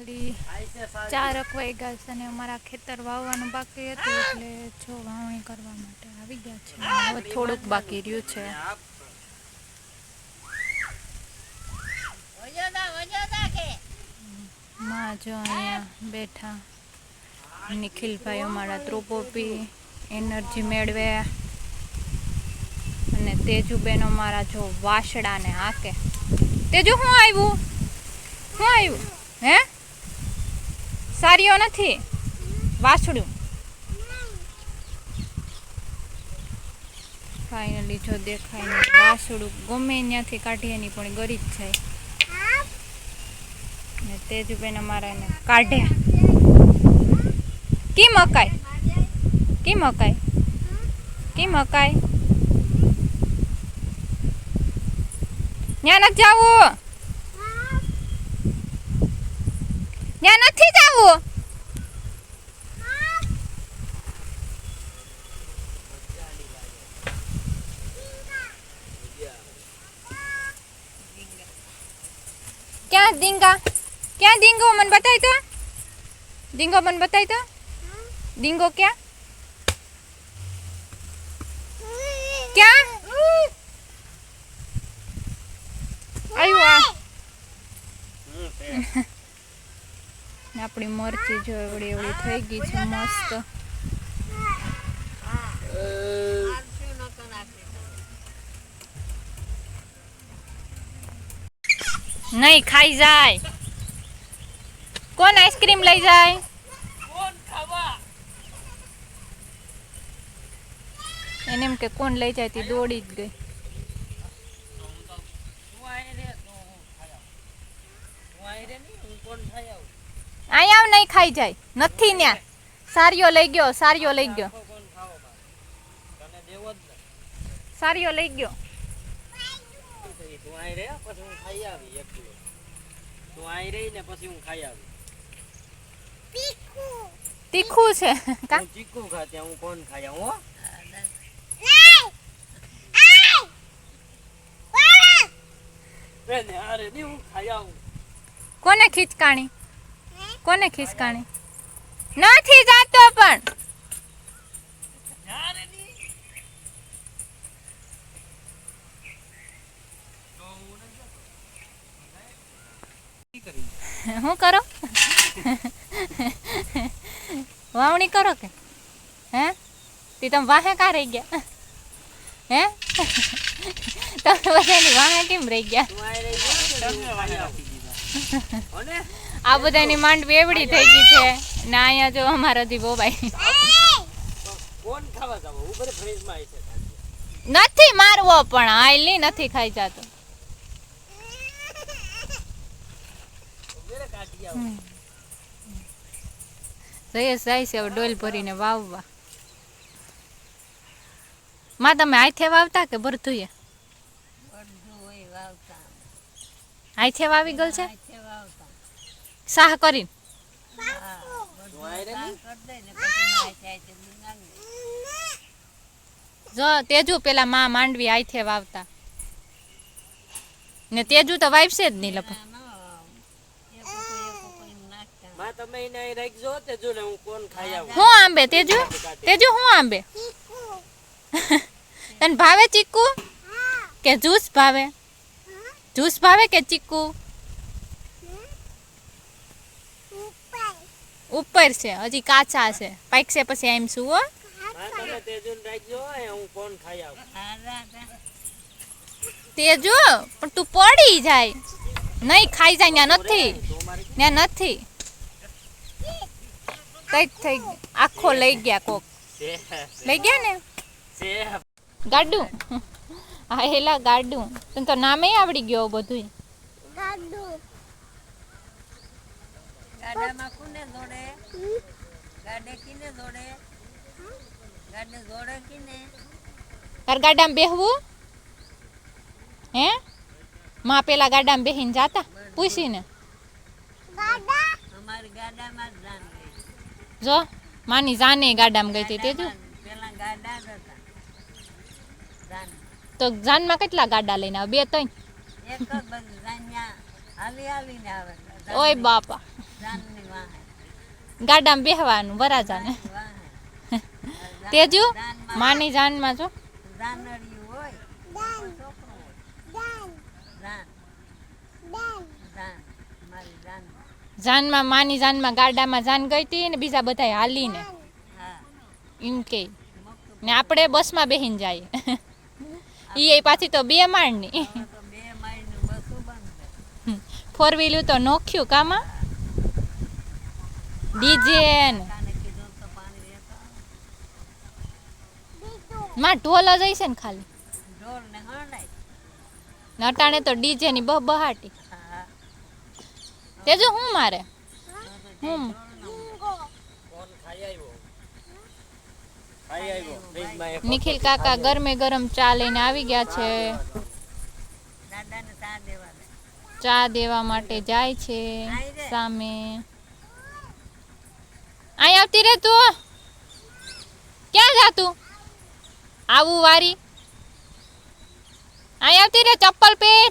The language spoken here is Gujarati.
વળી ચારક વાગ્યા છે અને અમારા ખેતર વાવવાનું બાકી હતું એટલે જો વાવણી કરવા માટે આવી ગયા છે. હવે થોડુંક બાકી રહ્યું છે. માં જો અહીંયા બેઠા. નિખિલભાઈ અમારા ત્રુપોપી એનર્જી મેળવે. અને તેજુબેન અમારા જો વાસડાને હાકે. તેજુ શું આવ્યું શું આવ્યું હે? સારીઓ નથી. વાસડું ફાઇનલી જો દેખાય ને વાસડું ગમે ત્યાંથી કાઢીએ નહીં પણ ગરીબ થાય. ને તેજુબેન અમારા એને કાઢ્યા. કી મકાઈ કી મકાય કી મકાય ત્યાં નથી જવું. ત્યાં નથી જવું. ક્યાં ડીંગા ક્યાં ડીંગો મને બતાય તો. ડીંગો મને બતાય તો. ડીંગો ક્યાં આવ્યું આ ને આપણી મરચી જો એવડી એવડી થઈ ગઈ છે મસ્ત. નહીં ખાઈ જાય. કોણ આઈસ્ક્રીમ લઈ જાય? એને એમ કે કોણ લઈ જાય તે દોડી જ ગઈ. અહીંયા આવ? નહીં ખાઈ જાય. નથી ન્યા. સારીઓ લઈ ગયો, સારીઓ લઈ ગયો. સારીઓ લઈ ગયો. તીખું છે. હું ચીકુ હું કોણ આવું હો કોને ખીચકાણી? કોને ખીચકાણી નથી જાતો પણ અરે ની. તો હું નથી જતો. શું કરી? શું કરો વાવણી કરો કે હે તે તમે વાહે કા રહી ગયા હે તમે બધાની વાહે કેમ રહી ગયા આ બધાની માંડવી એવડી થઈ ગઈ છે. ને અહીંયા જો અમારા દી બોબાઈ કોણ ખાવા જાવ? ઉપર ફ્રીજમાં આવી છે. નથી મારવો પણ આયલી નથી ખાઈ જાતો. જયેશ જાય છે હવે ડોલ ભરીને વાવવા. માં તમે આથે વાવતા કે ભરતુંએ હાથે વાવી ગયેલ છે? સાહ કરીને? જો તેજુ પેલા માં માંડવી હાથે વાવતા. ને તેજુ તો વાવશે જ નહીં લગભગ. માં તમે એને અહીં રાખજો તે જો ને હું કોણ ખાઈ આવું? હું આંબે તેજુ? તેજુ હું આંબે? તને ભાવે ચીકુ? કે જ્યુસ ભાવે? જ્યુસ ભાવે કે ચીકુ? ઉપર છે હજી કાચા છે. પાકશે પછી એમ શું હો? તેજુ પણ તું પડી જાય. નહીં ખાઈ જાય ત્યાં નથી. ત્યાં નથી. કઈ થઈ. આખો લઈ ગયા કોક. લઈ ગયા ને? ગાડું. હા હેલા ગાડું. તને તો નામે આવડી ગયો બધું ગાડામાં કોને જોડે? ગાડે કિને જોડે? ગાડે જોડે કિને? તાર ગાડામાં બેહવું? હે? માં પેલા ગાડામાં બેહીને જાતા? પૂછીને. અમારી ગાડામાં જ જાન ગઈ. જો માની જાને ગાડામાં ગઈ હતી તે જો. પેલા ગાડા જ હતા. જાન તો જાનમાં કેટલા ગાડા લઈને આવે? બે ત્રણ એક જ બધું જાન્યા હાલી હાલીને આવે. ઓય બાપા. ગાડામાં બેહવાનું વરાજાને. તેજુ માની જાનમાં જો. જાનડિયું હોય કોઈ છોકરો હોય. જાન. જાન. મારી જાન. જાનમાં માની જાનમાં ગાડામાં જાન ગઈ હતી ને બીજા બધા હાલીને. હા. એમ કે. ને આપણે બસમાં બેહીને જઈએ એ પાછી તો બે માળની. ફોર વ્હીલું તો નોખ્યું કામાં? ડીજે. માં ઢોલ જ હશે ને ખાલી. ઢોલ ને હણાય ને અટાણે તો ડીજે ની બહ બહાટી તેજો તે જો હું. મારે હમ કોણ ખાઈ આવ્યો ખાઈ આવ્યો ફ્રીજમાં એક નિખિલ કાકા ગરમે ગરમ ચા લઈને આવી ગયા છે. ચા દેવા દે ચા દેવા માટે જાય છે સામે. અહીં આવતી રે તું. ક્યાં જા તું? આવું વારી. અહીં આવતી રે ચપ્પલ પહેર.